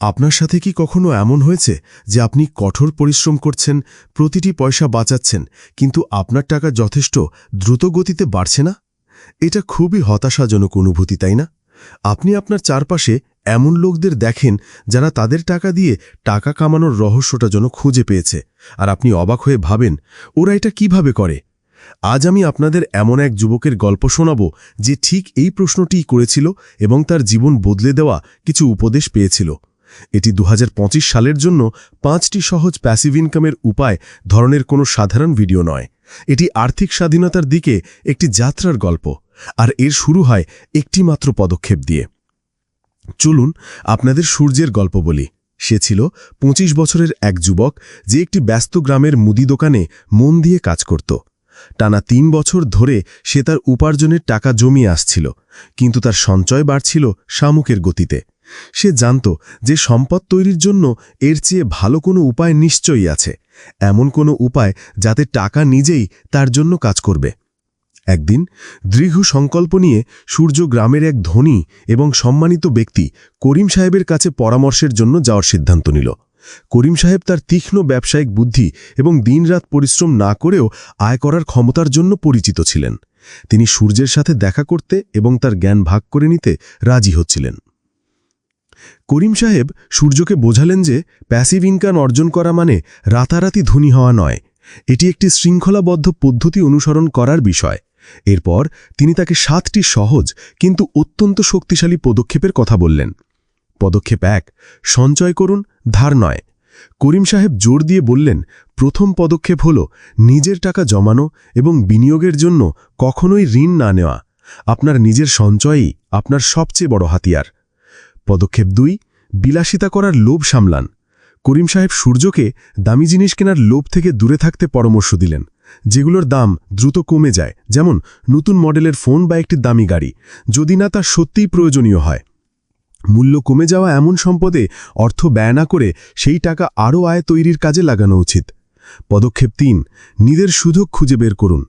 আপনার সাথে কি কখনো এমন হয়েছে যে আপনি কঠোর পরিশ্রম করছেন, প্রতিটি পয়সা বাঁচাচ্ছেন, কিন্তু আপনার টাকা যথেষ্ট দ্রুত গতিতে বাড়ছে না? এটা খুবই হতাশাজনক অনুভূতি, তাই না? আপনি আপনার চারপাশে এমন লোকদের দেখেন যারা তাদের টাকা দিয়ে টাকা কামানোর রহস্যটা যেন খুঁজে পেয়েছে, আর আপনি অবাক হয়ে ভাবেন, ওরা এটা কীভাবে করে? আজ আমি আপনাদের এমন এক যুবকের গল্প শোনাব যে ঠিক এই প্রশ্নটিই করেছিল এবং তার জীবন বদলে দেওয়া কিছু উপদেশ পেয়েছিল। এটি দু হাজার পঁচিশ সালের জন্য পাঁচটি সহজ প্যাসিভ ইনকামের উপায় ধরনের কোনো সাধারণ ভিডিও নয়। এটি আর্থিক স্বাধীনতার দিকে একটি যাত্রার গল্প, আর এর শুরু হয় একটি মাত্র পদক্ষেপ দিয়ে। চলুন আপনাদের সূর্যের গল্প বলি। সে ছিল ২৫ বছরের এক যুবক যে একটি ব্যস্ত গ্রামের মুদি দোকানে মন দিয়ে কাজ করত। টানা তিন বছর ধরে সে তার উপার্জনের টাকা জমিয়ে আসছিল, কিন্তু তার সঞ্চয় বাড়ছিল শামুকের গতিতে। সে জানত যে সম্পদ তৈরির জন্য এর চেয়ে ভালো কোনো উপায় নিশ্চয়ই আছে, এমন কোনো উপায় যাতে টাকা নিজেই তার জন্য কাজ করবে। একদিন দৃঢ় সংকল্প নিয়ে সূর্য গ্রামের এক ধনী এবং সম্মানিত ব্যক্তি করিম সাহেবের কাছে পরামর্শের জন্য যাওয়ার সিদ্ধান্ত নিল। করিম সাহেব তার তীক্ষ্ণ ব্যবসায়িক বুদ্ধি এবং দিনরাত পরিশ্রম না করেও আয় করার ক্ষমতার জন্য পরিচিত ছিলেন। তিনি সূর্যের সাথে দেখা করতে এবং তার জ্ঞান ভাগ করে নিতে রাজি হচ্ছিলেন। করিম সাহেব সূর্যকে বোঝালেন যে প্যাসিভ ইনকাম অর্জন করা মানে রাতারাতি ধনী হওয়া নয়। এটি একটি শৃঙ্খলাবদ্ধ পদ্ধতি অনুসরণ করার বিষয়। এরপর তিনি তাকে সাতটি সহজ কিন্তু অত্যন্ত শক্তিশালী পদক্ষেপের কথা বললেন। পদক্ষেপ এক, সঞ্চয় করুন, ধার নয়। করিম সাহেব জোর দিয়ে বললেন, প্রথম পদক্ষেপ হল নিজের টাকা জমানো এবং বিনিয়োগের জন্য কখনোই ঋণ না নেওয়া। আপনার নিজের সঞ্চয়ই আপনার সবচেয়ে বড় হাতিয়ার। পদক্ষেপ দুই, বিলাসিতা করার লোভ সামলান। করিম সাহেব সূর্যকে দামি জিনিস কেনার লোভ থেকে দূরে থাকতে পরামর্শ দিলেন, যেগুলোর দাম দ্রুত কমে যায়, যেমন নতুন মডেলের ফোন বা একটি দামি গাড়ি, যদি না তা সত্যিই প্রয়োজনীয় হয়। মূল্য কমে যাওয়া এমন সম্পদে অর্থ ব্যয় না করে সেই টাকা আরও আয় তৈরির কাজে লাগানো উচিত। পদক্ষেপ তিন, নিজের সুযোগ খুঁজে বের করুন।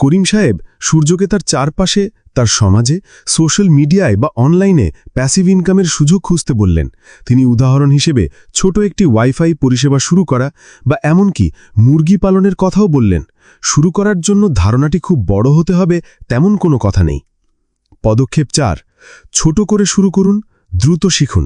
করিম সাহেব সূর্যকে তার চারপাশে তার সমাজে সোশ্যাল মিডিয়ায় বা অনলাইনে প্যাসিভ ইনকামের সুযোগ খুঁজতে বললেন। তিনি উদাহরণ হিসেবে ছোট একটি ওয়াইফাই পরিষেবা শুরু করা বা এমনকি মুরগি পালনের কথাও বললেন। শুরু করার জন্য ধারণাটি খুব বড় হতে হবে তেমন কোনো কথা নেই। পদক্ষেপ চার, ছোট করে শুরু করুন, দ্রুত শিখুন।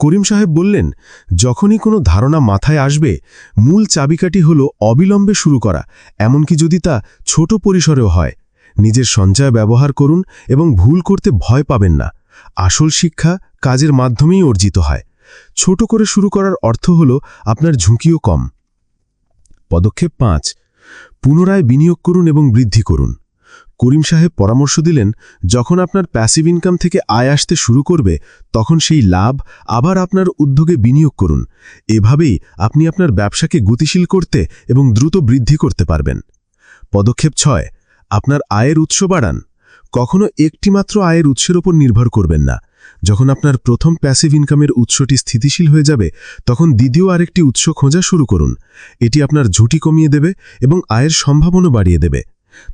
করিম সাহেব বললেন, যখনই কোনো ধারণা মাথায় আসবে, মূল চাবিকাঠি হল অবিলম্বে শুরু করা, এমনকি যদি তা ছোট পরিসরেও হয়। নিজের সঞ্চয় ব্যবহার করুন এবং ভুল করতে ভয় পাবেন না। আসল শিক্ষা কাজের মাধ্যমেই অর্জিত হয়। ছোট করে শুরু করার অর্থ হল আপনার ঝুঁকিও কম। পদক্ষেপ পাঁচ, পুনরায় বিনিয়োগ করুন এবং বৃদ্ধি করুন। করিম সাহেব পরামর্শ দিলেন, যখন আপনার প্যাসিভ ইনকাম থেকে আয় আসতে শুরু করবে, তখন সেই লাভ আবার আপনার উদ্যোগে বিনিয়োগ করুন। এভাবেই আপনি আপনার ব্যবসাকে গতিশীল করতে এবং দ্রুত বৃদ্ধি করতে পারবেন। পদক্ষেপ ছয় আপনার আয়ের উৎস বাড়ান। কখনো একটিমাত্র আয়ের উৎসের ওপর নির্ভর করবেন না। যখন আপনার প্রথম প্যাসিভ ইনকামের উৎসটি স্থিতিশীল হয়ে যাবে, তখন দ্বিতীয় আরেকটি উৎস খোঁজা শুরু করুন। এটি আপনার ঝুঁটি কমিয়ে দেবে এবং আয়ের সম্ভাবনা বাড়িয়ে দেবে।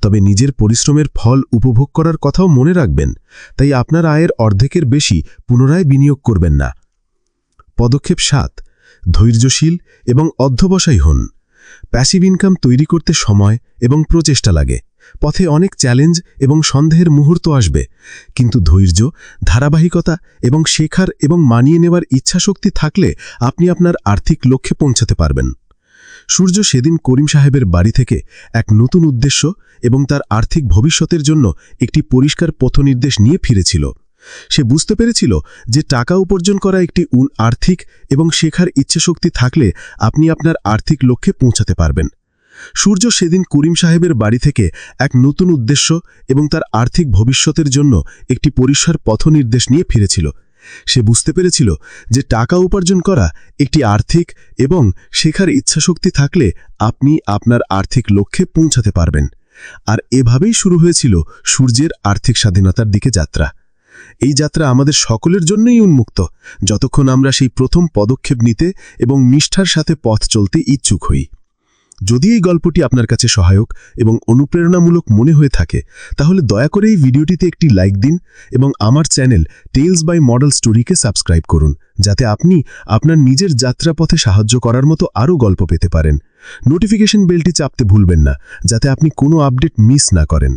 তবে নিজের পরিশ্রমের ফল উপভোগ করার কথাও মনে রাখবেন, তাই আপনার আয়ের অর্ধেকের বেশি পুনরায় বিনিয়োগ করবেন না। পদক্ষেপ সাত, ধৈর্যশীল এবং অধ্যবসায়ী হন। প্যাসিভ ইনকাম তৈরি করতে সময় এবং প্রচেষ্টা লাগে। পথে অনেক চ্যালেঞ্জ এবং সন্দেহের মুহূর্ত আসবে, কিন্তু ধৈর্য, ধারাবাহিকতা এবং শেখার এবং মানিয়ে নেওয়ার ইচ্ছাশক্তি থাকলে আপনি আপনার আর্থিক লক্ষ্যে পৌঁছাতে পারবেন। সূর্য সেদিন করিম সাহেবের বাড়ি থেকে এক নতুন উদ্দেশ্য এবং তার আর্থিক ভবিষ্যতের জন্য একটি পরিষ্কার পথনির্দেশ নিয়ে ফিরেছিল। সে বুঝতে পেরেছিল যে টাকা উপার্জন করা একটি আর্থিক এবং শেখার ইচ্ছাশক্তি থাকলে আপনি আপনার আর্থিক লক্ষ্যে পৌঁছাতে পারবেন। সূর্য সেদিন করিম সাহেবের বাড়ি থেকে এক নতুন উদ্দেশ্য এবং তার আর্থিক ভবিষ্যতের জন্য একটি পরিষ্কার পথনির্দেশ নিয়ে ফিরেছিল। সে বুঝতে পেরেছিল যে টাকা উপার্জন করা একটি আর্থিক এবং শেখার ইচ্ছাশক্তি থাকলে আপনি আপনার আর্থিক লক্ষ্যে পৌঁছাতে পারবেন। আর এভাবেই শুরু হয়েছিল সূর্যের আর্থিক স্বাধীনতার দিকে যাত্রা। এই যাত্রা আমাদের সকলের জন্যই উন্মুক্ত, যতক্ষণ আমরা সেই প্রথম পদক্ষেপ নিতে এবং নিষ্ঠার সাথে পথ চলতে ইচ্ছুক হই। যদি এই গল্পটি আপনার কাছে সহায়ক এবং অনুপ্রেরণামূলক মনে হয়ে থাকে, তাহলে দয়া করে এই ভিডিওটিতে একটি লাইক দিন এবং আমার চ্যানেল টেলস বাই মডেল স্টোরিকে সাবস্ক্রাইব করুন, যাতে আপনি আপনার নিজের যাত্রাপথে সাহায্য করার মতো আরও গল্প পেতে পারেন। নোটিফিকেশন বেলটি চাপতে ভুলবেন না, যাতে আপনি কোনো আপডেট মিস না করেন।